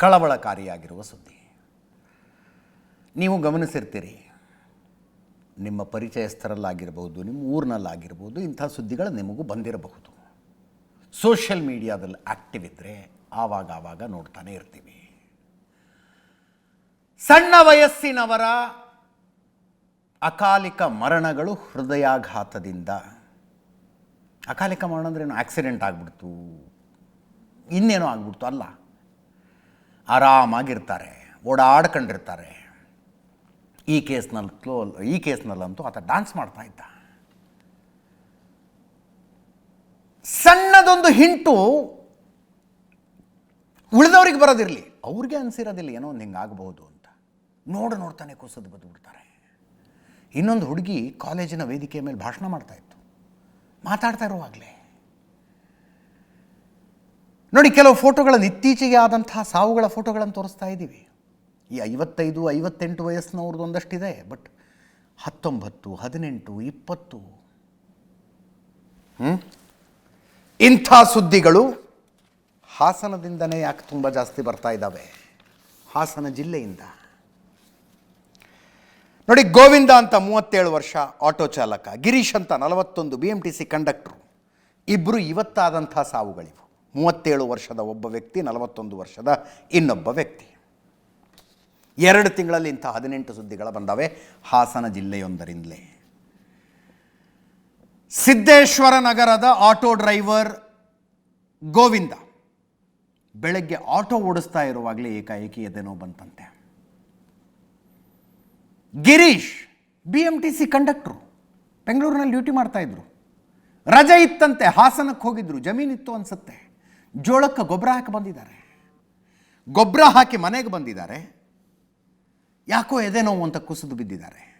ಕಳವಳಕಾರಿಯಾಗಿರುವ ಸುದ್ದಿ. ನೀವು ಗಮನಿಸಿರ್ತೀರಿ, ನಿಮ್ಮ ಪರಿಚಯಸ್ಥರಲ್ಲಾಗಿರ್ಬೋದು, ನಿಮ್ಮ ಊರಿನಲ್ಲಾಗಿರ್ಬೋದು, ಇಂಥ ಸುದ್ದಿಗಳು ನಿಮಗೂ ಬಂದಿರಬಹುದು. ಸೋಷಿಯಲ್ ಮೀಡಿಯಾದಲ್ಲಿ ಆ್ಯಕ್ಟಿವ್ ಇದ್ದರೆ ಆವಾಗ ಆವಾಗ ನೋಡ್ತಾನೆ ಇರ್ತೀವಿ. ಸಣ್ಣ ವಯಸ್ಸಿನವರ ಅಕಾಲಿಕ ಮರಣಗಳು ಹೃದಯಾಘಾತದಿಂದ, ಅಕಾಲಿಕ ಮರಣ ಅಂದ್ರೇನು? ಆಕ್ಸಿಡೆಂಟ್ ಆಗ್ಬಿಡ್ತು, ಇನ್ನೇನೋ ಆಗ್ಬಿಡ್ತು ಅಲ್ಲ. ಆರಾಮಾಗಿರ್ತಾರೆ, ಓಡಾಡ್ಕೊಂಡಿರ್ತಾರೆ. ಈ ಕೇಸ್ನಲ್ಲೂ ಈ ಕೇಸ್ನಲ್ಲಂತೂ ಆತ ಡ್ಯಾನ್ಸ್ ಮಾಡ್ತಾ ಇದ್ದ. ಸಣ್ಣದೊಂದು ಹಿಂಟು ಉಳಿದವ್ರಿಗೆ ಬರೋದಿರಲಿ, ಅವ್ರಿಗೆ ಅನಿಸಿರೋದಿಲ್ಲ ಏನೋ ಒಂದು ಹಿಂಗೆ ಆಗಬಹುದು ಅಂತ. ನೋಡ ನೋಡ್ತಾನೆ ಕುಸಿದು ಬಿಡ್ತಾರೆ ಇನ್ನೊಂದು ಹುಡುಗಿ ಕಾಲೇಜಿನ ವೇದಿಕೆಯ ಮೇಲೆ ಭಾಷಣ ಮಾಡ್ತಾ ಇತ್ತು. ಮಾತಾಡ್ತಾ ಇರುವಾಗಲೇ. ನೋಡಿ, ಕೆಲವು ಫೋಟೋಗಳನ್ನು ಇತ್ತೀಚೆಗೆ ಆದಂತಹ ಸಾವುಗಳ ಫೋಟೋಗಳನ್ನು ತೋರಿಸ್ತಾ ಇದ್ದೀವಿ. ಈ ಐವತ್ತೈದು, ಐವತ್ತೆಂಟು ವಯಸ್ಸಿನವ್ರದ್ದು ಒಂದಷ್ಟಿದೆ ಬಟ್ ಹತ್ತೊಂಬತ್ತು, ಹದಿನೆಂಟು, ಇಪ್ಪತ್ತು? ಇಂಥ ಸುದ್ದಿಗಳು ಹಾಸನದಿಂದನೇ ಯಾಕೆ ತುಂಬ ಜಾಸ್ತಿ ಬರ್ತಾ ಇದ್ದಾವೆ? ಹಾಸನ ಜಿಲ್ಲೆಯಿಂದ. ನೋಡಿ, ಗೋವಿಂದ ಅಂತ ಮೂವತ್ತೇಳು ವರ್ಷ ಆಟೋ ಚಾಲಕ, ಗಿರೀಶ್ ಅಂತ ನಲವತ್ತೊಂದು B M T C conductor ಇಬ್ಬರು ಇವತ್ತಾದಂಥ ಸಾವುಗಳಿವು. ಮೂವತ್ತೇಳು ವರ್ಷದ ಒಬ್ಬ ವ್ಯಕ್ತಿ, ನಲವತ್ತೊಂದು ವರ್ಷದ ಇನ್ನೊಬ್ಬ ವ್ಯಕ್ತಿ. ಎರಡು ತಿಂಗಳಲ್ಲಿ ಇಂಥ ಹದಿನೆಂಟು ಸುದ್ದಿಗಳ ಬಂದವೆ. ಹಾಸನ ಜಿಲ್ಲೆಯೊಂದರಿಂದಲೇ. ಸಿದ್ದೇಶ್ವರ ನಗರದ ಆಟೋ ಡ್ರೈವರ್ ಗೋವಿಂದ ಬೆಳಗ್ಗೆ ಆಟೋ ಓಡಿಸ್ತಾ ಇರುವಾಗಲೇ ಏಕಾಏಕಿ ಎದೆನೋ ಬಂತಂತೆ. Girish B M T C conductor, ಬೆಂಗಳೂರಿನಲ್ಲಿ ಡ್ಯೂಟಿ ಮಾಡ್ತಾ ಇದ್ರು. ರಜೆ ಇತ್ತಂತೆ, ಹಾಸನಕ್ಕೆ ಹೋಗಿದ್ರು, ಜಮೀನಿತ್ತು ಅನ್ಸುತ್ತೆ. ಜೋಳಕ್ಕೆ ಗೊಬ್ಬರ ಹಾಕಿ ಬಂದಿದ್ದಾರೆ. ಗೊಬ್ಬರ ಹಾಕಿ ಮನೆಗೆ ಬಂದಿದ್ದಾರೆ. ಯಾಕೋ ಎದೆ ನೋವು ಅಂತ ಕುಸಿದು ಬಿದ್ದಿದ್ದಾರೆ.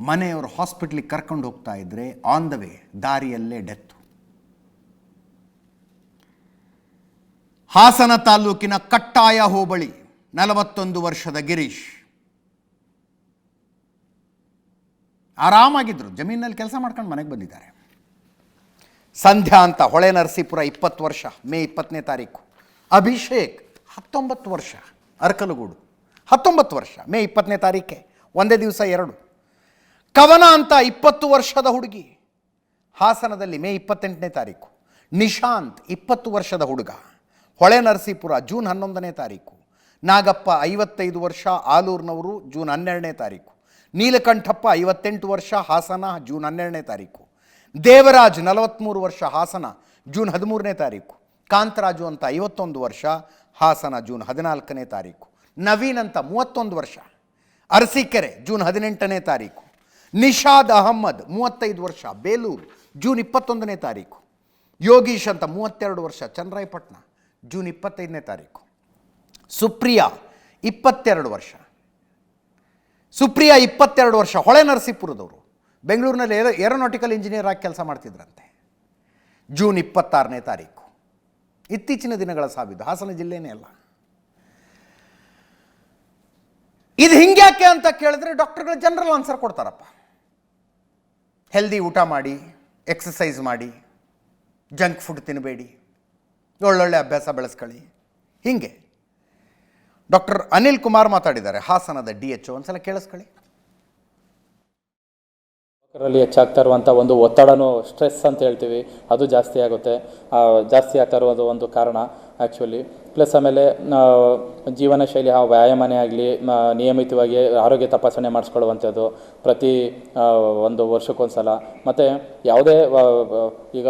ಮನೆಯವರು ಹಾಸ್ಪಿಟ್ಲಿಗೆ ಕರ್ಕೊಂಡು ಹೋಗ್ತಾ ಇದ್ರೆ ಆನ್ ದ ವೇ ದಾರಿಯಲ್ಲೇ ಡೆತ್ತು ಹಾಸನ ತಾಲೂಕಿನ ಕಟ್ಟಾಯ ಹೋಬಳಿ ನಲವತ್ತೊಂದು ವರ್ಷದ ಗಿರೀಶ್. ಆರಾಮಾಗಿದ್ದರು ಜಮೀನಲ್ಲಿ ಕೆಲಸ ಮಾಡ್ಕೊಂಡು ಮನೆಗೆ ಬಂದಿದ್ದಾರೆ. ಸಂಧ್ಯಾ ಅಂತ, ಹೊಳೆ ನರಸೀಪುರ ಇಪ್ಪತ್ತು ವರ್ಷ, ಮೇ ಇಪ್ಪತ್ತನೇ ತಾರೀಕು. ಅಭಿಷೇಕ್, ಹತ್ತೊಂಬತ್ತು ವರ್ಷ, ಅರ್ಕಲಗೂಡು. ಹತ್ತೊಂಬತ್ತು ವರ್ಷ, ಮೇ ಇಪ್ಪತ್ತನೇ ತಾರೀಕೆ, ಒಂದೇ ದಿವಸ ಎರಡು. ಕವನ ಅಂತ ಇಪ್ಪತ್ತು ವರ್ಷದ ಹುಡುಗಿ. ಹಾಸನದಲ್ಲಿ ಮೇ ಇಪ್ಪತ್ತೆಂಟನೇ ತಾರೀಕು. ನಿಶಾಂತ್, ಇಪ್ಪತ್ತು ವರ್ಷದ ಹುಡುಗ. ಹೊಳೆ ನರಸೀಪುರ, ಜೂನ್ ಹನ್ನೊಂದನೇ ತಾರೀಕು. ನಾಗಪ್ಪ, ಐವತ್ತೈದು ವರ್ಷ, ಆಲೂರಿನವರು, ಜೂನ್ ಹನ್ನೆರಡನೇ ತಾರೀಕು. ನೀಲಕಂಠಪ್ಪ, ಐವತ್ತೆಂಟು ವರ್ಷ, ಹಾಸನ, ಜೂನ್ ಹನ್ನೆರಡನೇ ತಾರೀಕು. ದೇವರಾಜ್ ನಲವತ್ತ್ಮೂರು ವರ್ಷ ಹಾಸನ, ಜೂನ್ ಹದಿಮೂರನೇ ತಾರೀಕು. ಕಾಂತರಾಜು ಅಂತ ಐವತ್ತೊಂದು ವರ್ಷ, ಹಾಸನ, ಜೂನ್ ಹದಿನಾಲ್ಕನೇ ತಾರೀಕು. ನವೀನ್ ಅಂತ ಮೂವತ್ತೊಂದು ವರ್ಷ. ಅರಸೀಕೆರೆ, ಜೂನ್ ಹದಿನೆಂಟನೇ ತಾರೀಕು. ನಿಷಾದ್ ಅಹಮ್ಮದ್ ಮೂವತ್ತೈದು ವರ್ಷ. ಬೇಲೂರು, ಜೂನ್ ಇಪ್ಪತ್ತೊಂದನೇ ತಾರೀಕು. ಯೋಗೀಶ್ ಅಂತ ಮೂವತ್ತೆರಡು ವರ್ಷ. ಚಂದ್ರಾಯಪಟ್ಟಣ ಜೂನ್ ಇಪ್ಪತ್ತೈದನೇ ತಾರೀಕು. ಸುಪ್ರಿಯಾ, ಇಪ್ಪತ್ತೆರಡು ವರ್ಷ. ಸುಪ್ರಿಯಾ ಇಪ್ಪತ್ತೆರಡು ವರ್ಷ. ಹೊಳೆ ನರಸೀಪುರದವರು. ಬೆಂಗಳೂರಿನಲ್ಲಿ ಏರೋ ಏರೋನಾಟಿಕಲ್ ಇಂಜಿನಿಯರ್ ಆಗಿ ಕೆಲಸ ಮಾಡ್ತಿದ್ರಂತೆ. ಜೂನ್ ಇಪ್ಪತ್ತಾರನೇ ತಾರೀಕು. ಇತ್ತೀಚಿನ ದಿನಗಳ ಸಾವಿದ್ದು ಹಾಸನ ಜಿಲ್ಲೆನೇ ಅಲ್ಲ. ಇದು ಹಿಂಗ್ಯಾಕೆ ಅಂತ ಕೇಳಿದ್ರೆ ಡಾಕ್ಟರ್ಗಳು ಜನರಲ್ ಆನ್ಸರ್ ಕೊಡ್ತಾರಪ್ಪ. ಹೆಲ್ದಿ ಊಟ ಮಾಡಿ ಎಕ್ಸಸೈಸ್ ಮಾಡಿ ಜಂಕ್ ಫುಡ್ ತಿನ್ನಬೇಡಿ ಒಳ್ಳೊಳ್ಳೆ ಅಭ್ಯಾಸ ಬೆಳೆಸ್ಕೊಳ್ಳಿ. ಹೀಗೆ. ಡಾಕ್ಟರ್ ಅನಿಲ್ ಕುಮಾರ್ ಮಾತಾಡಿದ್ದಾರೆ. ಹಾಸನದ ಡಿ ಎಚ್ ಒಂದ್ಸಲ ಕೇಳಿಸ್ಕೊಳ್ಳಿ. ಯುವಕರಲ್ಲಿ ಹೆಚ್ಚಾಗ್ತಾ ಇರುವಂಥ ಒಂದು ಒತ್ತಡನೂ ಸ್ಟ್ರೆಸ್ ಅಂತ ಹೇಳ್ತೀವಿ, ಅದು ಜಾಸ್ತಿ ಆಗುತ್ತೆ. ಜಾಸ್ತಿ ಆಗ್ತಾ ಇರೋದು ಒಂದು ಕಾರಣ. ಆ್ಯಕ್ಚುಲಿ ಪ್ಲಸ್ ಆಮೇಲೆ ಜೀವನ ಶೈಲಿ ಆ ವ್ಯಾಯಾಮನೇ ಆಗಲಿ ನಿಯಮಿತವಾಗಿ ಆರೋಗ್ಯ ತಪಾಸಣೆ ಮಾಡಿಸ್ಕೊಳ್ಳುವಂಥದ್ದು ಪ್ರತಿ ಒಂದು ವರ್ಷಕ್ಕೊಂದು ಸಲ ಮತ್ತು ಯಾವುದೇ ಈಗ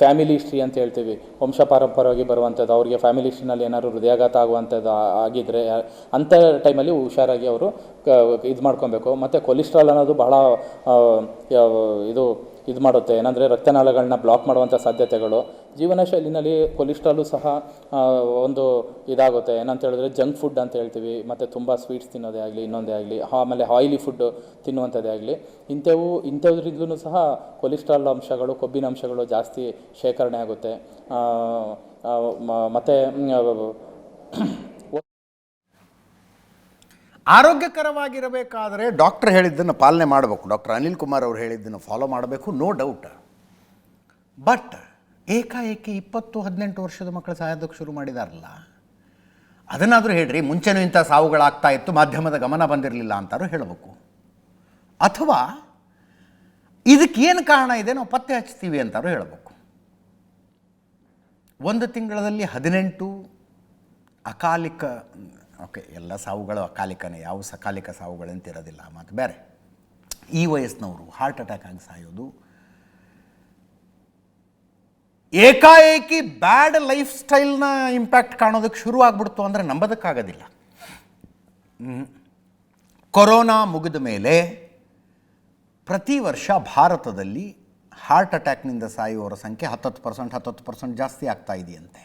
ಫ್ಯಾಮಿಲಿ ಹಿಸ್ಟ್ರಿ ಅಂತ ಹೇಳ್ತೀವಿ. ವಂಶ ಪಾರಂಪರವಾಗಿ ಬರುವಂಥದ್ದು, ಅವರಿಗೆ ಫ್ಯಾಮಿಲಿ ಹಿಸ್ಟ್ರಿನಲ್ಲಿ ಏನಾದ್ರು ಹೃದಯಾಘಾತ ಆಗುವಂಥದ್ದು ಆಗಿದ್ದರೆ ಅಂಥ ಟೈಮಲ್ಲಿ ಹುಷಾರಾಗಿ ಅವರು ಇದು ಮಾಡ್ಕೊಬೇಕು. ಮತ್ತು ಕೊಲೆಸ್ಟ್ರಾಲ್ ಅನ್ನೋದು ಬಹಳ ಇದು ಇದು ಮಾಡುತ್ತೆ. ಏನಂದರೆ ರಕ್ತನಾಳಗಳನ್ನ ಬ್ಲಾಕ್ ಮಾಡುವಂಥ ಸಾಧ್ಯತೆಗಳು. ಜೀವನ ಶೈಲಿನಲ್ಲಿ ಕೊಲೆಸ್ಟ್ರಾಲು ಸಹ ಒಂದು ಇದಾಗುತ್ತೆ. ಏನಂತ ಹೇಳಿದ್ರೆ ಜಂಕ್ ಫುಡ್ ಅಂತ ಹೇಳ್ತೀವಿ. ಮತ್ತು ತುಂಬ ಸ್ವೀಟ್ಸ್ ತಿನ್ನೋದೇ ಆಗಲಿ, ಇನ್ನೊಂದೇ ಆಗಲಿ, ಆಮೇಲೆ ಆಯಿಲಿ ಫುಡ್ ತಿನ್ನುವಂಥದ್ದೇ ಆಗಲಿ, ಇಂಥವು, ಇಂಥದ್ರಿಂದಲೂ ಸಹ ಕೊಲೆಸ್ಟ್ರಾಲ್ ಅಂಶಗಳು, ಕೊಬ್ಬಿನ ಅಂಶಗಳು ಜಾಸ್ತಿ ಶೇಖರಣೆ ಆಗುತ್ತೆ. ಮತ್ತು ಆರೋಗ್ಯಕರವಾಗಿರಬೇಕಾದರೆ ಡಾಕ್ಟರ್ ಹೇಳಿದ್ದನ್ನು ಪಾಲನೆ ಮಾಡಬೇಕು. ಡಾಕ್ಟರ್ ಅನಿಲ್ ಕುಮಾರ್ ಅವರು ಹೇಳಿದ್ದನ್ನು ಫಾಲೋ ಮಾಡಬೇಕು ನೋ ಡೌಟ್ ಬಟ್ ಏಕಾಏಕಿ ಇಪ್ಪತ್ತು ಹದಿನೆಂಟು ವರ್ಷದ ಮಕ್ಕಳು ಸಾಯೋದಕ್ಕೆ ಶುರು ಮಾಡಿದಾರಲ್ಲ? ಅದನ್ನಾದರೂ ಹೇಳ್ರಿ, ಮುಂಚೆನೂ ಇಂಥ ಸಾವುಗಳಾಗ್ತಾ ಇತ್ತು, ಮಾಧ್ಯಮದ ಗಮನ ಬಂದಿರಲಿಲ್ಲ ಅಂತಾರು ಹೇಳಬೇಕು. ಅಥವಾ ಇದಕ್ಕೇನು ಕಾರಣ ಇದೆ ನಾವು ಪತ್ತೆ ಹಚ್ತೀವಿ ಅಂತಾರು ಹೇಳಬೇಕು. ಒಂದು ತಿಂಗಳಲ್ಲಿ ಹದಿನೆಂಟು ಅಕಾಲಿಕ, ಓಕೆ, ಎಲ್ಲ ಸಾವುಗಳು ಅಕಾಲಿಕನೇ, ಯಾವ ಸಕಾಲಿಕ ಸಾವುಗಳಂತಿರೋದಿಲ್ಲ ಮತ್ತು ಬೇರೆ. ಈ ವಯಸ್ಸಿನವರು ಹಾರ್ಟ್ ಅಟ್ಯಾಕ್ ಆಗಿ ಸಾಯೋದು ಏಕಾಏಕಿ ಬ್ಯಾಡ್ ಲೈಫ್ ಸ್ಟೈಲ್ನ ಇಂಪ್ಯಾಕ್ಟ್ ಕಾಣೋದಕ್ಕೆ ಶುರು ಆಗ್ಬಿಡ್ತು ಅಂದರೆ ನಂಬೋದಕ್ಕಾಗೋದಿಲ್ಲ. ಕೊರೋನಾ ಮುಗಿದ ಮೇಲೆ ಪ್ರತಿ ವರ್ಷ ಭಾರತದಲ್ಲಿ ಹಾರ್ಟ್ ಅಟ್ಯಾಕ್ನಿಂದ ಸಾಯುವವರ ಸಂಖ್ಯೆ ಹತ್ತತ್ತು ಪರ್ಸೆಂಟ್ ಹತ್ತತ್ತು ಪರ್ಸೆಂಟ್ ಜಾಸ್ತಿ ಆಗ್ತಾ ಇದೆಯಂತೆ.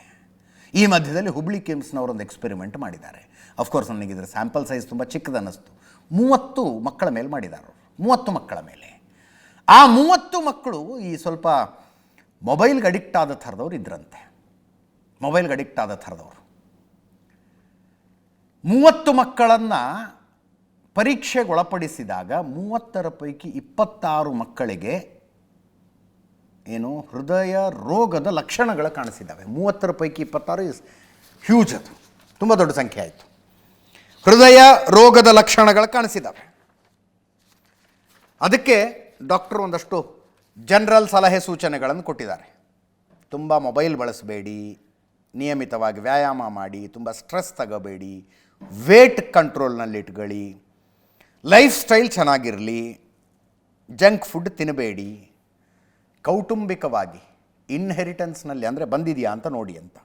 ಈ ಮಧ್ಯದಲ್ಲಿ ಹುಬ್ಳಿ ಕಿಮ್ಸ್ನವರೊಂದು ಎಕ್ಸ್ಪೆರಿಮೆಂಟ್ ಮಾಡಿದ್ದಾರೆ. ಅಫ್ಕೋರ್ಸ್ ನನಗೆ ಇದರ ಸ್ಯಾಂಪಲ್ ಸೈಜ್ ತುಂಬ ಚಿಕ್ಕದನ್ನಿಸ್ತು ಮೂವತ್ತು ಮಕ್ಕಳ ಮೇಲೆ ಮಾಡಿದ್ದಾರೆ ಮೂವತ್ತು ಮಕ್ಕಳ ಮೇಲೆ. ಆ ಮೂವತ್ತು ಮಕ್ಕಳು ಈ ಸ್ವಲ್ಪ ಮೊಬೈಲ್ಗೆ ಅಡಿಕ್ಟ್ ಆದ ಥರದವ್ರು ಇದ್ರಂತೆ. ಮೊಬೈಲ್ಗೆ ಅಡಿಕ್ಟ್ ಆದ ಥರದವರು. ಮೂವತ್ತು ಮಕ್ಕಳನ್ನು ಪರೀಕ್ಷೆಗೆ ಒಳಪಡಿಸಿದಾಗ ಮೂವತ್ತರ ಪೈಕಿ ಇಪ್ಪತ್ತಾರು ಮಕ್ಕಳಿಗೆ ಏನು ಹೃದಯ ರೋಗದ ಲಕ್ಷಣಗಳು ಕಾಣಿಸಿದ್ದಾವೆ. ಮೂವತ್ತರ ಪೈಕಿ ಇಪ್ಪತ್ತಾರು ಇಸ್ ಹ್ಯೂಜ್ ಅದು. ತುಂಬ ದೊಡ್ಡ ಸಂಖ್ಯೆ ಆಯಿತು. ಹೃದಯ ರೋಗದ ಲಕ್ಷಣಗಳು ಕಾಣಿಸಿದ್ದಾವೆ. ಅದಕ್ಕೆ ಡಾಕ್ಟರ್ ಒಂದಷ್ಟು ಜನರಲ್ ಸಲಹೆ ಸೂಚನೆಗಳನ್ನು ಕೊಟ್ಟಿದ್ದಾರೆ. ತುಂಬ ಮೊಬೈಲ್ ಬಳಸಬೇಡಿ, ನಿಯಮಿತವಾಗಿ ವ್ಯಾಯಾಮ ಮಾಡಿ, ತುಂಬ ಸ್ಟ್ರೆಸ್ ತಗೋಬೇಡಿ, ವೇಟ್ ಕಂಟ್ರೋಲ್ನಲ್ಲಿ ಇಟ್ಕೊಳ್ಳಿ, ಲೈಫ್ ಸ್ಟೈಲ್ ಚೆನ್ನಾಗಿರಲಿ, ಜಂಕ್ ಫುಡ್ ತಿನ್ನಬೇಡಿ ಕೌಟುಂಬಿಕವಾಗಿ, ಇನ್ಹೆರಿಟೆನ್ಸ್ನಲ್ಲಿ ಅಂದರೆ ಬಂದಿದೆಯಾ ಅಂತ ನೋಡಿ ಅಂತ.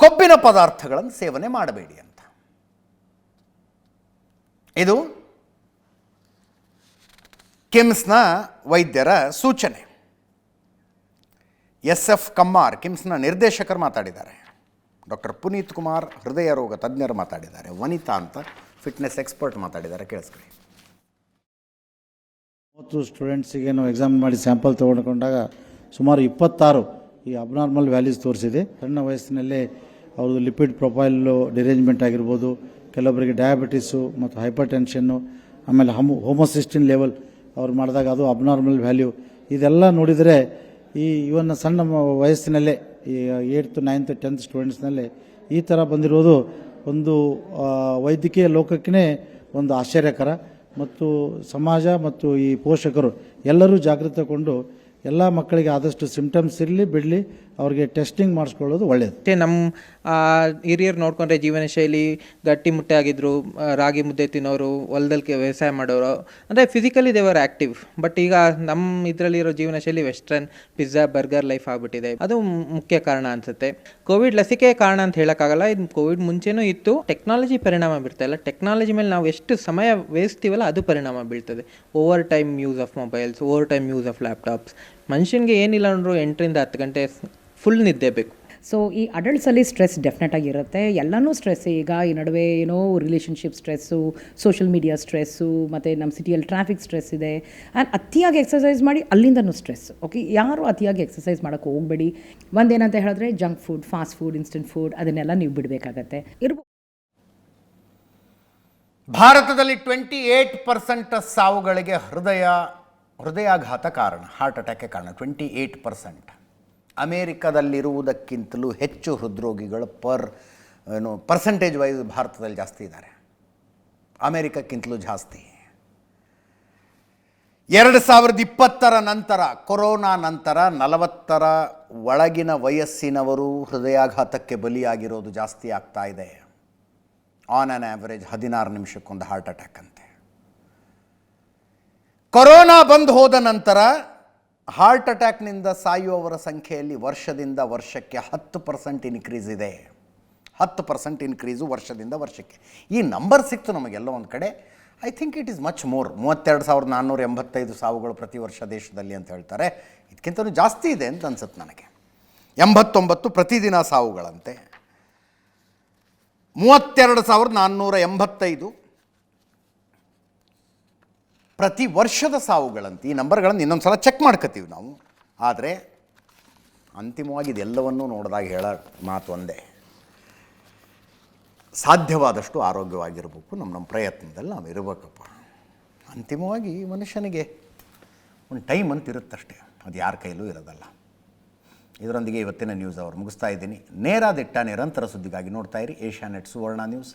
ಕೊಬ್ಬಿನ ಪದಾರ್ಥಗಳನ್ನು ಸೇವನೆ ಮಾಡಬೇಡಿ ಅಂತ. ಇದು ಕಿಮ್ಸ್ನ ವೈದ್ಯರ ಸೂಚನೆ. ಎಸ್ ಎಫ್ ಕಮ್ಮಾರ್, ಕಿಮ್ಸ್ನ ನಿರ್ದೇಶಕರು ಮಾತಾಡಿದ್ದಾರೆ. ಡಾಕ್ಟರ್ ಪುನೀತ್ ಕುಮಾರ್, ಹೃದಯ ರೋಗ ತಜ್ಞರು ಮಾತಾಡಿದ್ದಾರೆ. ವನಿತಾ ಅಂತ ಫಿಟ್ನೆಸ್ ಎಕ್ಸ್ಪರ್ಟ್ ಮಾತಾಡಿದ್ದಾರೆ. ಕೇಳಿಸ್ಕೊಳ್ಳಿ ಮೂವತ್ತು ಸ್ಟೂಡೆಂಟ್ಸಿಗೆ ನಾವು ಎಕ್ಸಾಮ್ ಮಾಡಿ ಸ್ಯಾಂಪಲ್ ತೊಗೊಂಡ್ಕೊಂಡಾಗ ಸುಮಾರು ಇಪ್ಪತ್ತಾರು ಈ ಅಬ್ನಾರ್ಮಲ್ ವ್ಯಾಲ್ಯೂಸ್ ತೋರಿಸಿದೆ. ಸಣ್ಣ ವಯಸ್ಸಿನಲ್ಲೇ ಅವ್ರದ್ದು ಲಿಪಿಡ್ ಪ್ರೊಫೈಲು ಡಿರೇಂಜ್ಮೆಂಟ್ ಆಗಿರ್ಬೋದು ಕೆಲವೊಬ್ಬರಿಗೆ ಡಯಾಬಿಟೀಸು ಮತ್ತು ಹೈಪರ್ ಟೆನ್ಷನ್ನು ಆಮೇಲೆ ಹಮ್, ಹೋಮೋಸಿಸ್ಟಿನ್ ಲೆವೆಲ್ ಅವ್ರು ಮಾಡಿದಾಗ ಅದು ಅಬ್ನಾರ್ಮಲ್ ವ್ಯಾಲ್ಯೂ ಇದೆಲ್ಲ ನೋಡಿದರೆ ಈ ಇವನ್ನ ಸಣ್ಣ ವಯಸ್ಸಿನಲ್ಲೇ, ಈ ಏಯ್ತ್ ನೈನ್ತ್ ಟೆಂತ್ ಸ್ಟೂಡೆಂಟ್ಸ್ನಲ್ಲಿ ಈ ಥರ ಬಂದಿರೋದು ಒಂದು ವೈದ್ಯಕೀಯ ಲೋಕಕ್ಕೇ ಒಂದು ಆಶ್ಚರ್ಯಕರ. ಮತ್ತು ಸಮಾಜ ಮತ್ತು ಈ ಪೋಷಕರು ಎಲ್ಲರೂ ಜಾಗೃತಗೊಂಡು ಎಲ್ಲ ಮಕ್ಕಳಿಗೆ ಆದಷ್ಟು ಸಿಂಪ್ಟಮ್ಸ್ ಇರಲಿ, ಬಿಡಲಿ. ಅವ್ರಿಗೆ ಟೆಸ್ಟಿಂಗ್ ಮಾಡಿಸ್ಕೊಳ್ಳೋದು ಒಳ್ಳೆಯದು ಮತ್ತೆ ನಮ್ಮ ಹಿರಿಯರು ನೋಡ್ಕೊಂಡ್ರೆ ಜೀವನ ಶೈಲಿ, ಗಟ್ಟಿ ಮುಟ್ಟೆ ಆಗಿದ್ರು ರಾಗಿ ಮುದ್ದೆ ತಿನ್ನೋರು ಹೊಲದಲ್ಲಿ ವ್ಯವಸಾಯ ಮಾಡೋರು, ಅಂದರೆ ಫಿಸಿಕಲಿ ದೇವರ್ ಆ್ಯಕ್ಟಿವ್ ಬಟ್ ಈಗ ನಮ್ಮ ಇದರಲ್ಲಿರೋ ಜೀವನ ಶೈಲಿ ವೆಸ್ಟರ್ನ್ ಪಿಜ್ಜಾ ಬರ್ಗರ್ ಲೈಫ್ ಆಗಿಬಿಟ್ಟಿದೆ. ಅದು ಮುಖ್ಯ ಕಾರಣ ಅನ್ಸುತ್ತೆ. ಕೋವಿಡ್ ಲಸಿಕೆ ಕಾರಣ ಅಂತ ಹೇಳೋಕ್ಕಾಗಲ್ಲ. ಇದು ಕೋವಿಡ್ ಮುಂಚೆನೂ ಇತ್ತು. ಟೆಕ್ನಾಲಜಿ ಪರಿಣಾಮ ಬೀರ್ತಾ ಟೆಕ್ನಾಲಜಿ ಮೇಲೆ ನಾವು ಎಷ್ಟು ಸಮಯ ವೇಸ್ತೀವಲ್ಲ ಅದು ಪರಿಣಾಮ ಬೀಳ್ತದೆ. Over time use of mobiles over time use of laptops ಮನುಷ್ಯನಿಗೆ ಏನಿಲ್ಲ ಅಂದರೂ ಎಂಟರಿಂದ ಹತ್ತು ಗಂಟೆ ಫುಲ್ ನಿದ್ದೆ ಬೇಕು. ಸೊ ಈ ಅಡಲ್ಟ್ಸಲ್ಲಿ ಸ್ಟ್ರೆಸ್ ಡೆಫಿನೆಟ್ ಆಗಿರುತ್ತೆ. ಎಲ್ಲನೂ ಸ್ಟ್ರೆಸ್ ಈಗ ಈ ನಡುವೆ ಏನೋ relationship stress social media stress ಮತ್ತು ನಮ್ಮ ಸಿಟಿಯಲ್ಲಿ ಟ್ರಾಫಿಕ್ ಸ್ಟ್ರೆಸ್ ಇದೆ. ಆ್ಯಂಡ್ ಅತಿಯಾಗಿ ಎಕ್ಸಸೈಸ್ ಮಾಡಿ ಅಲ್ಲಿಂದನೂ ಸ್ಟ್ರೆಸ್ ಓಕೆ ಯಾರು ಅತಿಯಾಗಿ ಎಕ್ಸಸೈಸ್ ಮಾಡೋಕ್ಕೆ ಹೋಗಬೇಡಿ. ಒಂದೇನಂತ ಹೇಳಿದ್ರೆ junk food fast food instant food ಅದನ್ನೆಲ್ಲ ನೀವು ಬಿಡಬೇಕಾಗತ್ತೆ. ಇರ್ಬೋದು ಭಾರತದಲ್ಲಿ ಟ್ವೆಂಟಿ ಏಯ್ಟ್ ಪರ್ಸೆಂಟ್ ಸಾವುಗಳಿಗೆ ಹೃದಯ ಹೃದಯಾಘಾತ ಕಾರಣ ಹಾರ್ಟ್ ಅಟ್ಯಾಕೆ ಕಾರಣ ಟ್ವೆಂಟಿ ಏಯ್ಟ್ ಪರ್ಸೆಂಟ್ ಅಮೇರಿಕದಲ್ಲಿರುವುದಕ್ಕಿಂತಲೂ ಹೆಚ್ಚು ಹೃದ್ರೋಗಿಗಳು ಪರ್, ಏನು ಪರ್ಸೆಂಟೇಜ್ ವೈಸ್ ಭಾರತದಲ್ಲಿ ಜಾಸ್ತಿ ಇದ್ದಾರೆ. ಅಮೇರಿಕಕ್ಕಿಂತಲೂ ಜಾಸ್ತಿ. ಎರಡು ಸಾವಿರದ ಇಪ್ಪತ್ತರ ನಂತರ, ಕೊರೋನಾ ನಂತರ ನಲವತ್ತರ ಒಳಗಿನ ವಯಸ್ಸಿನವರು ಹೃದಯಾಘಾತಕ್ಕೆ ಬಲಿಯಾಗಿರೋದು ಜಾಸ್ತಿ ಆಗ್ತಾ ಇದೆ. ಆನ್ ಆನ್ ಆ್ಯಾವ್ರೇಜ್ ಹದಿನಾರು ನಿಮಿಷಕ್ಕೊಂದು ಹಾರ್ಟ್ ಅಟ್ಯಾಕ್ ಅಂತೆ. ಕೊರೋನಾ ಬಂದು ಹೋದ ನಂತರ ಹಾರ್ಟ್ ಅಟ್ಯಾಕ್ನಿಂದ ಸಾಯುವವರ ಸಂಖ್ಯೆಯಲ್ಲಿ ವರ್ಷದಿಂದ ವರ್ಷಕ್ಕೆ ಹತ್ತು ಪರ್ಸೆಂಟ್ ಇನ್ಕ್ರೀಸ್ ಇದೆ. ಹತ್ತು ಪರ್ಸೆಂಟ್ ಇನ್ಕ್ರೀಸು ವರ್ಷದಿಂದ ವರ್ಷಕ್ಕೆ. ಈ ನಂಬರ್ ಸಿಕ್ತು ನಮಗೆಲ್ಲ ಒಂದು ಕಡೆ. I think it is much more ಮೂವತ್ತೆರಡು ಸಾವಿರದ ನಾನ್ನೂರ ಎಂಬತ್ತೈದು ಸಾವುಗಳು ಪ್ರತಿ ವರ್ಷ ದೇಶದಲ್ಲಿ ಅಂತ ಹೇಳ್ತಾರೆ. ಇದಕ್ಕಿಂತಲೂ ಜಾಸ್ತಿ ಇದೆ ಅಂತ ಅನ್ಸುತ್ತೆ ನನಗೆ. ಎಂಬತ್ತೊಂಬತ್ತು ಪ್ರತಿದಿನ ಸಾವುಗಳಂತೆ. ಮೂವತ್ತೆರಡು ಸಾವಿರದ ನಾನ್ನೂರ ಎಂಬತ್ತೈದು ಪ್ರತಿ ವರ್ಷದ ಸಾವುಗಳಂತೆ ಈ ನಂಬರ್ಗಳನ್ನು ಇನ್ನೊಂದು ಸಲ ಚೆಕ್ ಮಾಡ್ಕೋತೀವಿ ನಾವು. ಆದರೆ ಅಂತಿಮವಾಗಿ ಇದೆಲ್ಲವನ್ನೂ ನೋಡಿದಾಗ ಹೇಳೋ ಮಾತು ಒಂದೇ. ಸಾಧ್ಯವಾದಷ್ಟು ಆರೋಗ್ಯವಾಗಿರಬೇಕು ನಮ್ಮ ನಮ್ಮ ಪ್ರಯತ್ನದಲ್ಲಿ ನಾವು ಇರಬೇಕಪ್ಪ. ಅಂತಿಮವಾಗಿ ಮನುಷ್ಯನಿಗೆ ಒಂದು ಟೈಮ್ ಅಂತ ಇರುತ್ತಷ್ಟೇ. ಅದು ಯಾರ ಕೈಲೂ ಇರೋದಲ್ಲ. ಇದರೊಂದಿಗೆ ಇವತ್ತಿನ ನ್ಯೂಸ್ ಅವರು ಮುಗಿಸ್ತಾ ಇದ್ದೀನಿ. ನೇರ ದಿಟ್ಟ ನಿರಂತರ ಸುದ್ದಿಗಾಗಿ ನೋಡ್ತಾ ಇರಿ. Asianet Suvarna news